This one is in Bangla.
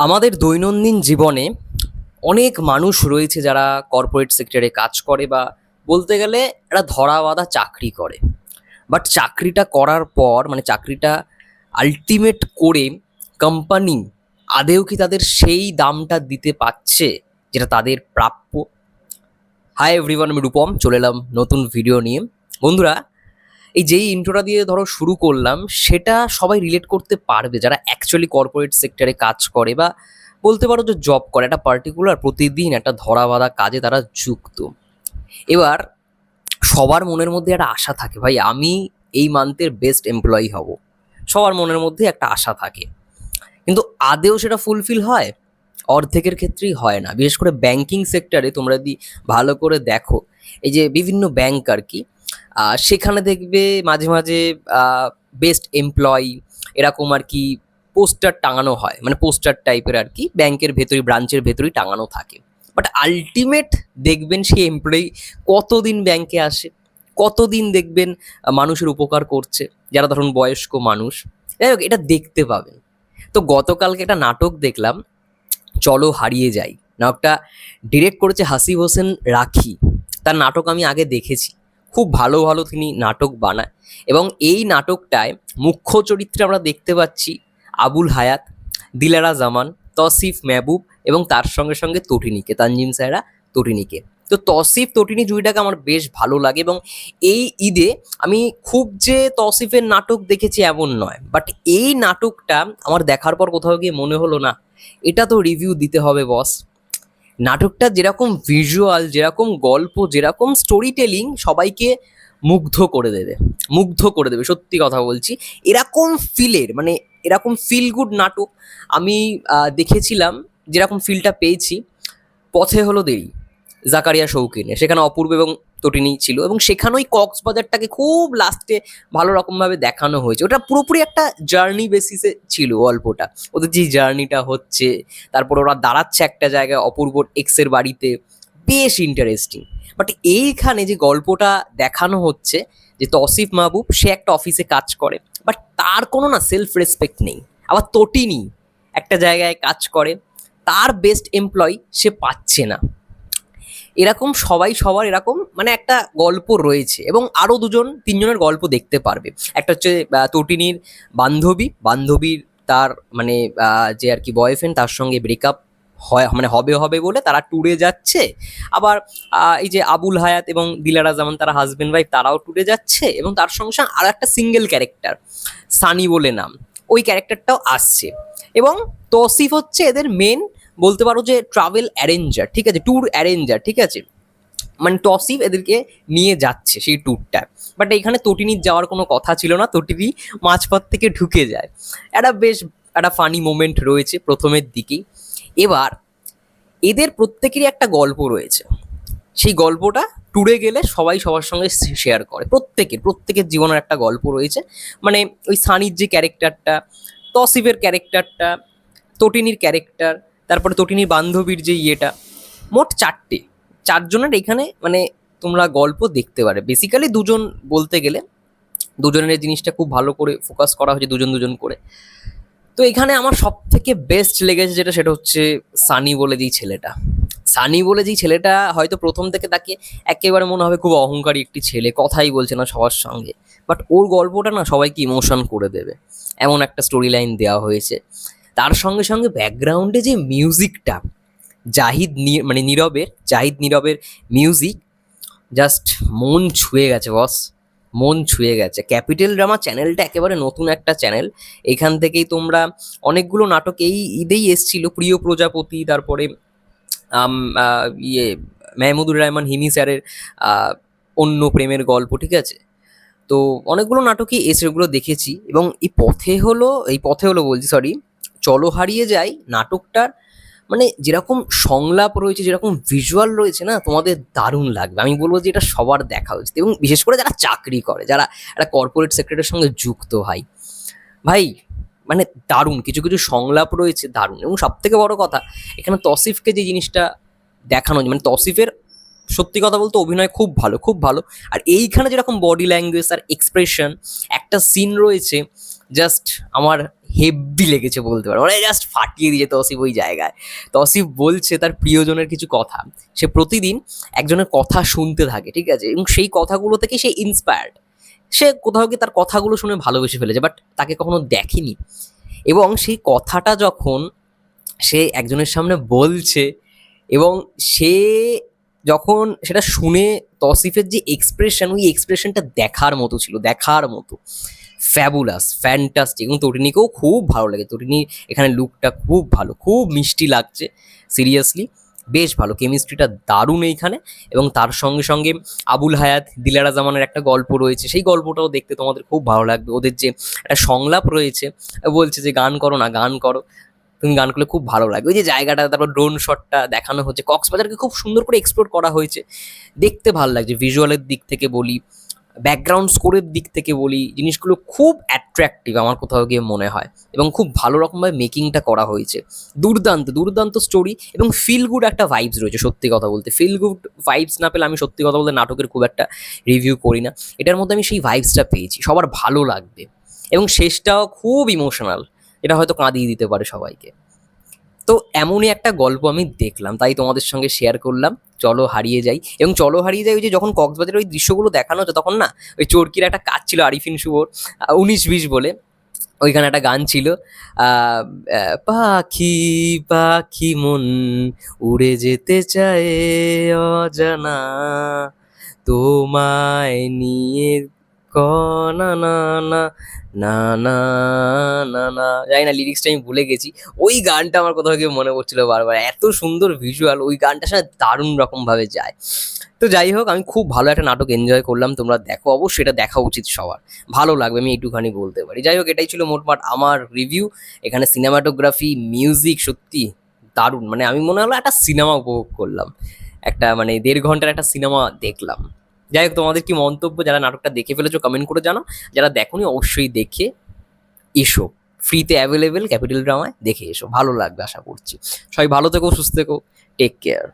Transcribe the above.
আমাদের দৈনন্দিন জীবনে অনেক মানুষ রয়েছে যারা কর্পোরেট সেক্টরে কাজ করে বা বলতে গেলে একটা ধরা বাঁধা চাকরি করে। বাট চাকরিটা করার পর মানে চাকরিটা আলটিমেট করে কোম্পানি আদেও কি তাদের সেই দামটা দিতে পারছে যেটা তাদের প্রাপ্য? হাই এভরিওয়ান আমি রূপম, চলে এলাম নতুন ভিডিও নিয়ে। বন্ধুরা এই যেই ইন্ট্রোটা দিয়ে ধরো শুরু করলাম, সেটা সবাই রিলেট করতে পারবে। যারা অ্যাকচুয়ালি কর্পোরেট সেক্টরে কাজ করে বা বলতে পারো যে জব করে, একটা পার্টিকুলার প্রতিদিন একটা ধরা বাঁধা কাজে তারা যুক্ত। এবার সবার মনের মধ্যে একটা আশা থাকে, ভাই, আমি এই মান্থের বেস্ট এমপ্লয়ি হব। সবার মনের মধ্যে একটা আশা থাকে। কিন্তু আদেও সেটা ফুলফিল হয়, অর্ধেকের ক্ষেত্রেই হয় না। বিশেষ করে ব্যাংকিং সেক্টরে তোমরা যদি ভালো করে দেখো, এই যে বিভিন্ন ব্যাংক আর কি সেখানে দেখবে মাঝে মাঝে বেস্ট এমপ্লয়ি এরকম আর কি পোস্টার টাঙানো হয়। মানে পোস্টার টাইপের আর কি, ব্যাংকের ভেতরে ব্রাঞ্চের ভেতরেই টাঙানো থাকে। বাট আলটিমেট দেখবেন সেই এমপ্লয়ি কতদিন ব্যাংকে আসে, কতদিন দেখবেন মানুষের উপকার করছে, যারা ধরুন বয়স্ক মানুষ। যাই হোক, এটা দেখতে পাবেন। তো গতকালকে একটা নাটক দেখলাম, চলো হারিয়ে যাই। নাটকটা ডিরেক্ট করেছে হাসিব হোসেন রাখি। তার নাটক আমি আগে দেখেছি। খুব ভালো ভালো তিনি নাটক বানায়। এবং এই নাটকটায় মুখ্য চরিত্রে আমরা দেখতে পাচ্ছি আবুল হায়াত, দিলারা জামান, তসিফ মেহবুব এবং তার সঙ্গে সঙ্গে তটিনীকে, তানজিম সাহেরা তটিনীকে। তো তসিফ, তটিনী জুড়িটাকে আমার বেশ ভালো লাগে এবং এই ঈদে আমি খুব যে তসিফের নাটক দেখেছি এমন নয়। বাট এই নাটকটা আমার দেখার পর কোথাও গিয়ে মনে হলো না, এটা তো রিভিউ দিতে হবে বস নাটকটা যেরকম ভিজুয়াল যেরকম গল্প, যেরকম স্টোরি টেলিং সবাইকে মুগ্ধ করে দেবে, মুগ্ধ করে দেবে, সত্যি কথা বলছি। এরকম ফিলের মানে এরকম ফিল গুড নাটক আমি দেখেছিলাম, যেরকম ফিলটা পেয়েছি। পথে হলো দেরি, জাকারিয়া শৌকিনে সেখানে অপূর্ব এবং তটিনী ছিল এবং সেখানেই কক্সবাজারটাকে খুব লাস্টে ভালো রকমভাবে দেখানো হয়েছে। ওটা পুরোপুরি একটা জার্নি বেসিসে ছিল গল্পটা ওদের যে জার্নিটা হচ্ছে, তারপর ওরা দাঁড়াচ্ছে একটা জায়গায় অপূর্ব এক্সের বাড়িতে, বেশ ইন্টারেস্টিং বাট এইখানে যে গল্পটা দেখানো হচ্ছে, যে তসিফ মাহবুব, সে একটা অফিসে কাজ করে। বাট তার কোনো না সেলফ রেসপেক্ট নেই। আবার তটিনী একটা জায়গায় কাজ করে। তার বেস্ট এমপ্লয় সে পাচ্ছে না। এরকম সবাই সবার এরকম মানে একটা গল্প রয়েছে এবং আরও দুজন, তিনজনের গল্প দেখতে পারবে। একটা হচ্ছে তটিনীর বান্ধবী, বান্ধবীর তার মানে যে আর কি বয়ফ্রেন্ড তার সঙ্গে ব্রেকআপ হয় মানে হবে হবে বলে তারা ট্যুরে যাচ্ছে। আবার এই যে আবুল হায়াত এবং দিলারা যেমন তারা হাজবেন্ড ওয়াইফ তারাও ট্যুরে যাচ্ছে এবং তার সঙ্গে সঙ্গে আর একটা সিঙ্গেল ক্যারেক্টার সানি বলে নাম, ওই ক্যারেক্টারটাও আসছে। এবং তসিফ হচ্ছে এদের মেন বলতে পারো যে ট্রাভেল অ্যারেঞ্জার ঠিক আছে? ট্যুর অ্যারেঞ্জার ঠিক আছে? মানে টসিফ এদেরকে নিয়ে যাচ্ছে সেই ট্যুরটা বাট এখানে তটিনির যাওয়ার কোনো কথা ছিল না, তটিনি মাঝপথ থেকে ঢুকে যায়। একটা বেশ, একটা ফানি মোমেন্ট রয়েছে প্রথমের দিকেই। এবার, এদের প্রত্যেকেরই একটা গল্প রয়েছে। সেই গল্পটা ট্যুরে গেলে সবাই সবার সঙ্গে শেয়ার করে। প্রত্যেকের প্রত্যেকের জীবনের একটা গল্প রয়েছে। মানে ওই সানির যে ক্যারেক্টারটা তসিফের ক্যারেক্টারটা তটিনীর ক্যারেক্টার তারপরে তটিনীর বান্ধবীর যে ইয়েটা, মোট চারটে। চারজনের এখানে মানে তোমরা গল্প দেখতে পারে বেসিক্যালি দুজন বলতে গেলে, দুজনের জিনিসটা খুব ভালো করে ফোকাস করা হয়েছে দুজন দুজন করে। তো এখানে আমার সব থেকে বেস্ট লেগেছে যেটা, সেটা হচ্ছে সানি বলে যেই ছেলেটা। সানি বলে যেই ছেলেটা হয়তো প্রথম থেকে তাকে একেবারে মনে হবে খুব অহংকারী একটি ছেলে, কথাই বলছে না সবার সঙ্গে। বাট ওর গল্পটা না সবাইকে ইমোশন করে দেবে। এমন একটা স্টোরি লাইন দেওয়া হয়েছে। তার সঙ্গে সঙ্গে ব্যাকগ্রাউন্ডে যে মিউজিকটা জাহিদ মানে নীরবের, জাহিদ নীরবের মিউজিক জাস্ট মন ছুঁয়ে গেছে বস মন ছুঁয়ে গেছে। ক্যাপিটাল ড্রামা চ্যানেলটা একেবারে নতুন একটা চ্যানেল এখান থেকেই তোমরা অনেকগুলো নাটক এই ঈদেই এসছিল, প্রিয় প্রজাপতি, তারপরে ইয়ে মেহমুদুর রহমান, হিমি স্যারের অন্য প্রেমের গল্প, ঠিক আছে? তো অনেকগুলো নাটকই এসে ওগুলো দেখেছি। এবং এই পথে হলো, এই পথে হলো বলছি সরি চলো হারিয়ে যায় নাটকটার মানে যেরকম সংলাপ রয়েছে, যেরকম ভিজুয়াল রয়েছে না, তোমাদের দারুণ লাগবে। আমি বলব যে এটা সবার দেখা উচিত এবং বিশেষ করে যারা চাকরি করে, যারা একটা কর্পোরেট সেক্টরের সঙ্গে যুক্ত ভাই ভাই মানে দারুণ, কিছু কিছু সংলাপ রয়েছে দারুণ এবং সব থেকে বড় কথা, এখানে তসিফকে যে জিনিসটা দেখানো মানে তসিফের সত্যি কথা বলতে অভিনয় খুব ভালো খুব ভালো। আর এইখানে যেরকম বডি ল্যাঙ্গুয়েজ আর এক্সপ্রেশন একটা সিন রয়েছে জাস্ট আমার হেভি লেগেছে বলতে পারো। মানে জাস্ট ফাটিয়ে দিয়েছে তসিফ ওই জায়গায়। তসিফ বলছে তার প্রিয়জনের কিছু কথা। সে প্রতিদিন একজনের কথা শুনতে থাকে, ঠিক আছে? এবং সেই কথাগুলো থেকে সে ইন্সপায়ার্ড সে কোথাও গিয়ে তার কথাগুলো শুনে ভালোবেসে ফেলেছে বাট তাকে কখনো দেখেনি। এবং সেই কথাটা যখন সে একজনের সামনে বলছে এবং সে যখন সেটা শুনে তসিফের যে এক্সপ্রেশন ওই এক্সপ্রেশনটা দেখার মতো ছিল, দেখার মতো। ফ্যাবুলাস ফ্যান্টাস্টিক এবং তটিনীকেও খুব ভালো লাগে। তটিনীর এখানে লুকটা খুব ভালো, খুব মিষ্টি লাগছে সিরিয়াসলি বেশ ভালো। কেমিস্ট্রিটা দারুণ এইখানে এবং তার সঙ্গে সঙ্গে আবুল হায়াত, দিলারা জামানের একটা গল্প রয়েছে। সেই গল্পটাও দেখতে তোমাদের খুব ভালো লাগবে। ওদের যে একটা সংলাপ রয়েছে, বলছে যে, গান করো না, গান করো। তুমি গান করলে খুব ভালো লাগবে। ওই যে জায়গাটা, তারপর ড্রোন শটটা দেখানো হচ্ছে। কক্সবাজারকে খুব সুন্দর করে এক্সপ্লোর করা হয়েছে। দেখতে ভালো লাগছে। ভিজুয়ালের দিক থেকে বলি ব্যাকগ্রাউন্ড স্কোরের দিক থেকে বলি, জিনিসগুলো খুব অ্যাট্রাকটিভ আমার কোথাও গিয়ে মনে হয় এবং খুব ভালো রকমভাবে মেকিংটা করা হয়েছে। দুর্দান্ত দুর্দান্ত স্টোরি এবং ফিল গুড একটা ভাইবস রয়েছে, সত্যি কথা বলতে। ফিল গুড ভাইবস না পেলে আমি সত্যি কথা বলতে নাটকের খুব একটা রিভিউ করি না। এটার মধ্যে আমি সেই ভাইবসটা পেয়েছি, সবার ভালো লাগবে এবং শেষটাও খুব ইমোশনাল এটা হয়তো কাঁদিয়ে দিতে পারে সবাইকে। তো এমনই একটা গল্প আমি দেখলাম, তাই তোমাদের সঙ্গে শেয়ার করলাম। চলো হারিয়ে যাই। এবং চলো হারিয়ে যাই ওই যে যখন কক্সবাজারের ওই দৃশ্যগুলো দেখানো হচ্ছে তখন না ওই চরকির একটা কাজ ছিল, আরিফিন শুভর উনিশ বিশ বলে। ওইখানে একটা গান ছিল পাখি পাখি মন উড়ে যেতে চায় অজানা, তোমায় নিয়ে না না না না না না না জানি না লিরিক্সটা আমি ভুলে গেছি। ওই গানটা আমার কোথাও গিয়ে মনে পড়ছিল বারবার। এত সুন্দর ভিজুয়াল ওই গানটার সাথে দারুণ রকমভাবে যায়। তো যাই হোক, আমি খুব ভালো একটা নাটক এনজয় করলাম। তোমরা দেখো, অবশ্যই এটা দেখা উচিত সবার। ভালো লাগবে, আমি এইটুখানি বলতে পারি। যাই হোক, এটাই ছিল মোটমাট আমার রিভিউ এখানে সিনেমাটোগ্রাফি মিউজিক সত্যি দারুণ। মানে আমি মনে হলো একটা সিনেমা উপভোগ করলাম। একটা মানে দেড় ঘণ্টার একটা সিনেমা দেখলাম। যাই হোক, তোমাদের কি মন্তব্য, যারা নাটকটা দেখে ফেলেছো কমেন্ট করে জানো যারা দেখোনি, অবশ্যই দেখে এসো। ফ্রিতে অ্যাভেলেবেল ক্যাপিটাল ড্রামায় দেখে এসো। ভালো লাগবে, আশা করছি। সবাই ভালো থেকো, সুস্থ থেকো। Take care